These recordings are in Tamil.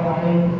الرحيم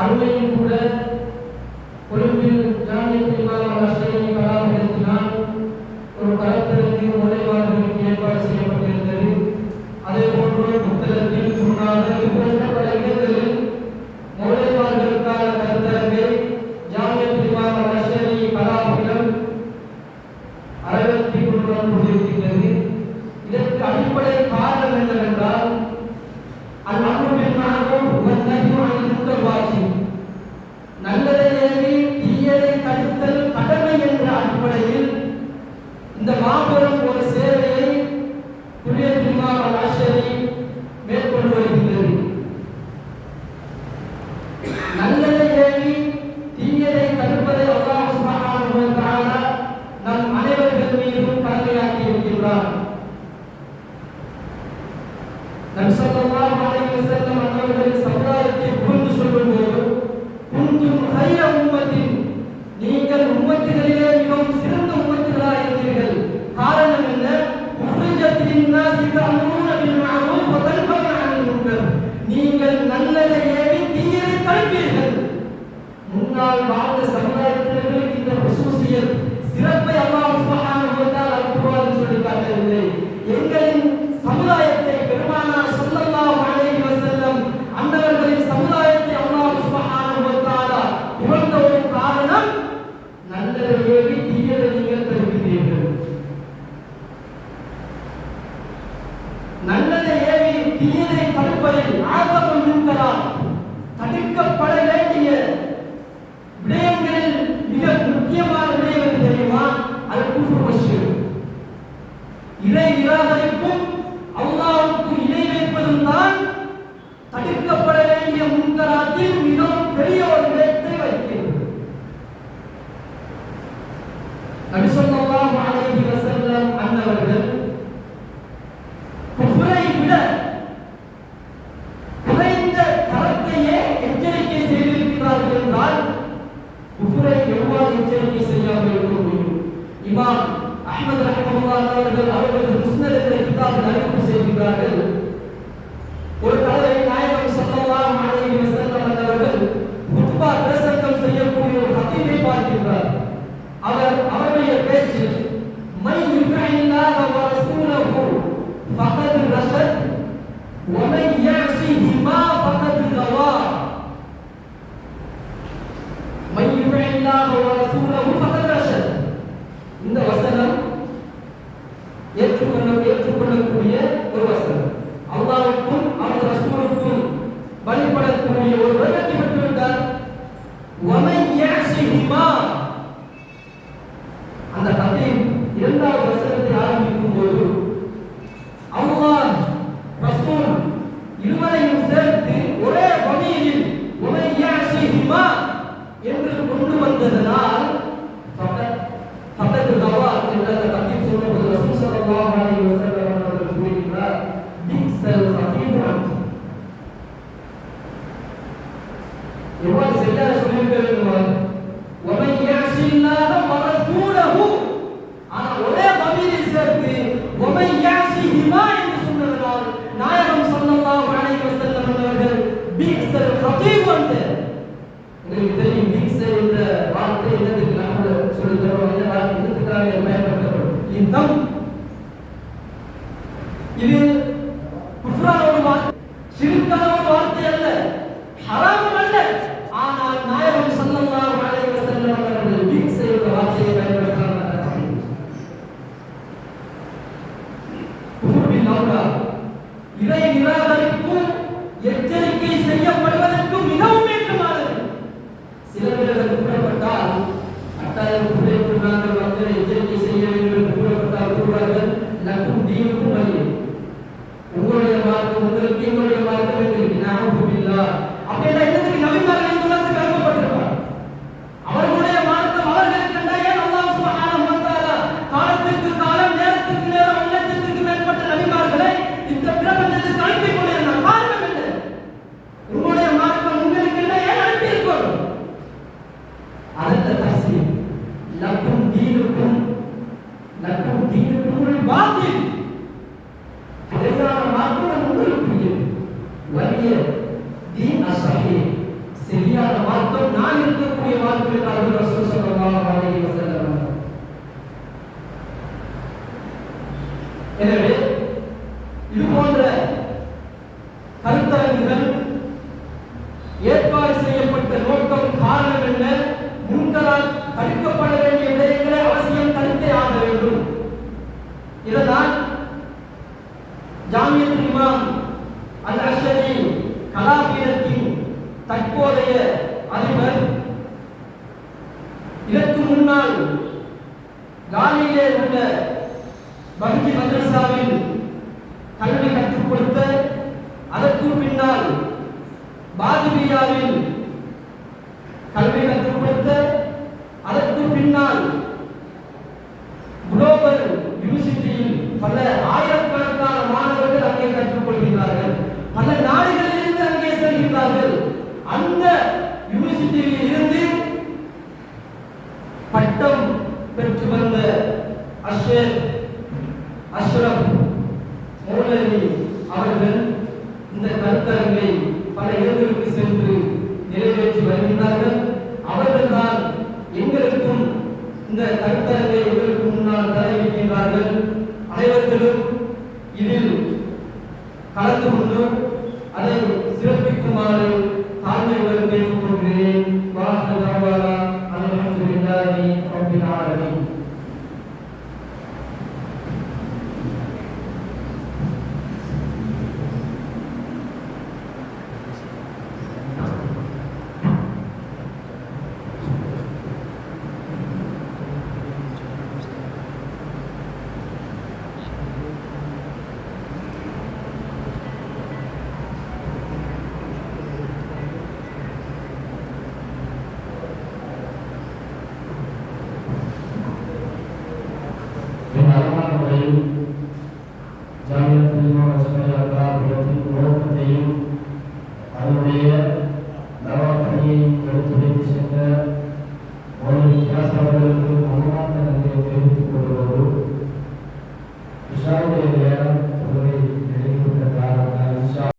அருமையில் கூட கொழும்பில் ஜாமியத் இமாம் அஸ்லமி ஒரு கலப்பதற்கு நுழைவார்களுக்கு ஏற்பாடு செய்யப்பட்டிருந்தது. அதே போன்று புத்தகத்தில் முன்னாள் போன்ற பல இடங்களில் ainda mal que நல்லதை ஏவி தீயதை தடுப்பதில் ஆர்வம் இருப்பதால் தடுக்கப்பட வேண்டிய விடயங்களில் மிக முக்கியமான விடயங்கள் தெரியுமா? அது குஃபு மஷீர் இறை நிராகரிக்கும் الإمام الترمذي سيار الكوبي إمام أحمد رحمه الله تعالى أول المسند إلى كتاب لا يكون سيد இருக்கக்கூடிய குஃப்ரில் இதை நிராகரிப்பும் எச்சரிக்கை செய்யப்படுவதற்கு மிகவும் ஏற்றமானது. சில பேர்கள் கூறப்பட்டால் கட்டாயம் குறைப்பு நாங்கள் வந்து எச்சரிக்கை எனவே இது போன்ற கருத்தரங்குகள் ஏற்பாடு செய்யப்பட்ட நோக்கம் காரணம் என்ன? முன்களால் தடுக்கப்பட வேண்டிய விடயங்களை அவசியம் தடுத்தே ஆக வேண்டும். இதனால் ஜாமியத் இமாம் அல் அஷரி கலாபீடத்தின் தற்போதைய ஆனால் காலியிலே உள்ள பகுதி மதரசாவில் கல்வி கற்றுக் கொடுத்த அதற்கு பின்னால் பாதிபியாவில் கல்வி கற்றுக் கொடுத்த பெற்று வந்த அஷேர் அஷ்ரப் மௌலவி அவர்கள் இந்த கருத்தரங்கை பல இடங்களுக்கு சென்று நிறைவேற்றி வருகின்றார்கள். அவர்கள்தான் எங்களுக்கும் இந்த கருத்தரங்கை எங்களுக்கு முன்னால் தலைவிக்கின்றார்கள் அனைவர்களும் இதில் கலந்து கொண்டு